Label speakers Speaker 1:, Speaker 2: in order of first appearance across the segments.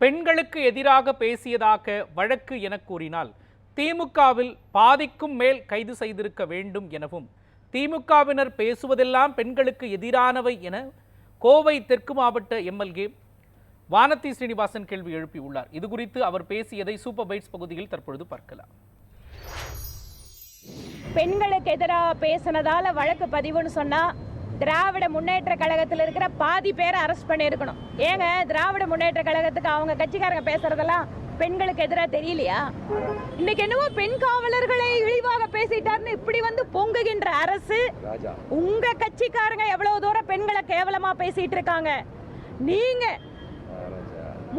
Speaker 1: பெண்களுக்கு எதிராக பேசியதாக வழக்கு என கூறினால் திமுகவில் பாதிக்கும் மேல் கைது செய்திருக்க வேண்டும் எனவும் திமுகவினர் பேசுவதெல்லாம் பெண்களுக்கு எதிரானவை என கோவை தெற்கு மாவட்ட எம்எல்ஏ வானதி ஸ்ரீனிவாசன் கேள்வி எழுப்பியுள்ளார். இது குறித்து அவர் பேசியதை சூப்பர் பைட்ஸ் பகுதியில் தற்பொழுது பார்க்கலாம்.
Speaker 2: பெண்களுக்கு எதிராக பேசினதால வழக்கு பதிவுன்னு சொன்னா திராவிட முன்னேற்ற கழகத்தில் இருக்கிற பாதி பேரை அரெஸ்ட் பண்ணியிருக்கணும். ஏங்க திராவிட முன்னேற்ற கழகத்துக்கு அவங்க கட்சிக்காரங்க பேசுறதெல்லாம் பெண்களுக்கு எதிராக தெரியலையா? இன்னைக்கு என்னவோ பெண் காவலர்களை இழிவாக பேசிட்டாருன்னு இப்படி வந்து பொங்குகின்ற அரசு உங்க கட்சிக்காரங்க எவ்வளவு தூரம் பெண்களை கேவலமா பேசிட்டு இருக்காங்க? நீங்க.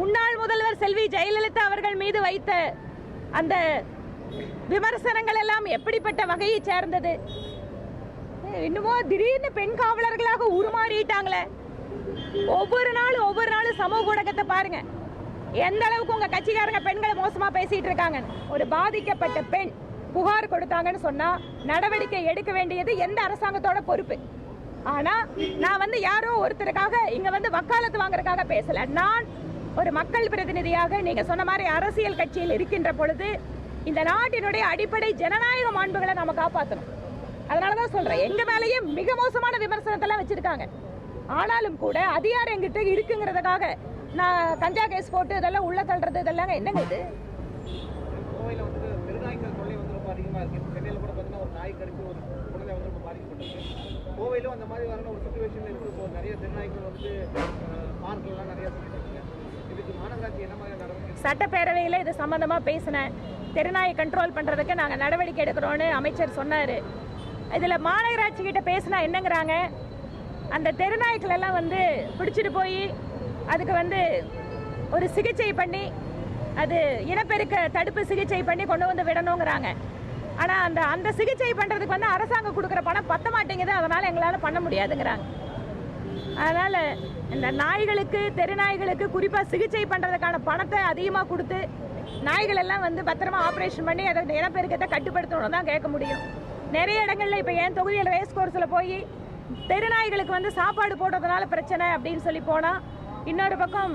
Speaker 2: முன்னாள் முதல்வர் செல்வி ஜெயலலிதா அவர்கள் மீது வைத்த அந்த விமர்சனங்கள் எல்லாம் எப்படிப்பட்ட வகையை சேர்ந்தது? இன்னுமோ திடீர்னு பெண் காவலர்களாக உருமாறிட்டாங்களே. ஒவ்வொரு நாளும் ஒவ்வொரு நாளும் சமூக ஊடகத்தை பாருங்க. எந்த அளவுக்கு உங்க கட்சிக்காரங்க பெண்களை மோசமா பேசிட்டு இருக்காங்க. ஒரு பாதிக்கப்பட்ட பெண் புகார் கொடுத்தாங்கன்னு சொன்னா நடவடிக்கை எடுக்க வேண்டியது எந்த அரசாங்கத்தோட பொறுப்பு. ஆனா நான் வந்து யாரோ ஒருத்தருக்காக இங்க வந்து வக்காலத்து வாங்குறதுக்காக பேசல. நான் ஒரு மக்கள் பிரதிநிதியாக நீங்க சொன்ன மாதிரி அரசியல் கட்சியில் இருக்கின்ற பொழுது இந்த நாட்டினுடைய அடிப்படை ஜனநாயக மாண்புகளை நாம காப்பாற்றணும் அதனாலதான் சொல்றேன். எங்க மேலேயே மிக மோசமான விமர்சனத்தெல்லாம் வச்சிருக்காங்க. ஆனாலும் கூட அதிகாரம் எங்கிட்ட இருக்குங்கிறதுக்காக நான் கஞ்சா கேஸ் போட்டு இதெல்லாம் உள்ள தள்ளுறது இதெல்லாம் என்னங்க இது?
Speaker 3: கோவையிலும் அந்த மாதிரி வர ஒரு சுச்சுவேஷன் இருக்குது இப்போ நிறைய தெருநாய்க்கள் வந்து பார்க்கெல்லாம் நிறைய இதுக்கு மாநகராட்சி என்ன மாதிரி நடவடிக்கை
Speaker 2: சட்டப்பேரவையில் இது சம்பந்தமா பேசினேன். தெருநாயை கண்ட்ரோல் பண்றதுக்கு நாங்க நடவடிக்கை எடுக்கிறோம்னு அமைச்சர் சொன்னாரு. இதில் மாநகராட்சி கிட்ட பேசினா என்னங்கிறாங்க? அந்த தெருநாய்க்கள் எல்லாம் வந்து பிடிச்சிட்டு போய் அதுக்கு வந்து ஒரு சிகிச்சை பண்ணி அது இனப்பெருக்க தடுப்பு சிகிச்சை பண்ணி கொண்டு வந்து விடணுங்கிறாங்க. ஆனால் அந்த அந்த சிகிச்சை பண்ணுறதுக்கு வந்து அரசாங்கம் கொடுக்குற பணம் பத்த மாட்டேங்குது. அதனால் எங்களால் பண்ண முடியாதுங்கிறாங்க. அதனால் இந்த நாய்களுக்கு தெருநாய்களுக்கு குறிப்பாக சிகிச்சை பண்ணுறதுக்கான பணத்தை அதிகமாக கொடுத்து நாய்கள் எல்லாம் வந்து பத்திரமா ஆப்ரேஷன் பண்ணி அதை இனப்பெருக்கத்தை கட்டுப்படுத்தணும் தான் கேட்க முடியும். நிறைய இடங்கள்ல இப்போ என் தொகுதியில் ரேஸ் கோர்ஸில் போய் தெருநாய்களுக்கு வந்து சாப்பாடு போடுறதுனால பிரச்சனை அப்படின்னு சொல்லி போனால் இன்னொரு பக்கம்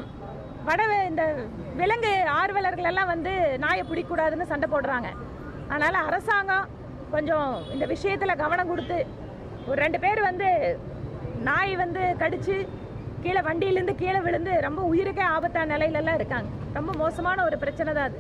Speaker 2: வட இந்த விலங்கு ஆர்வலர்கள் எல்லாம் வந்து நாயை பிடிக்கூடாதுன்னு சண்டை போடுறாங்க. அதனால் அரசாங்கம் கொஞ்சம் இந்த விஷயத்தில் கவனம் கொடுத்து ஒரு ரெண்டு பேர் வந்து நாய் வந்து கடித்து கீழே வண்டியிலேருந்து கீழே விழுந்து ரொம்ப உயிருக்கே ஆபத்தான நிலையிலலாம் இருக்காங்க. ரொம்ப மோசமான ஒரு பிரச்சனை தான் அது.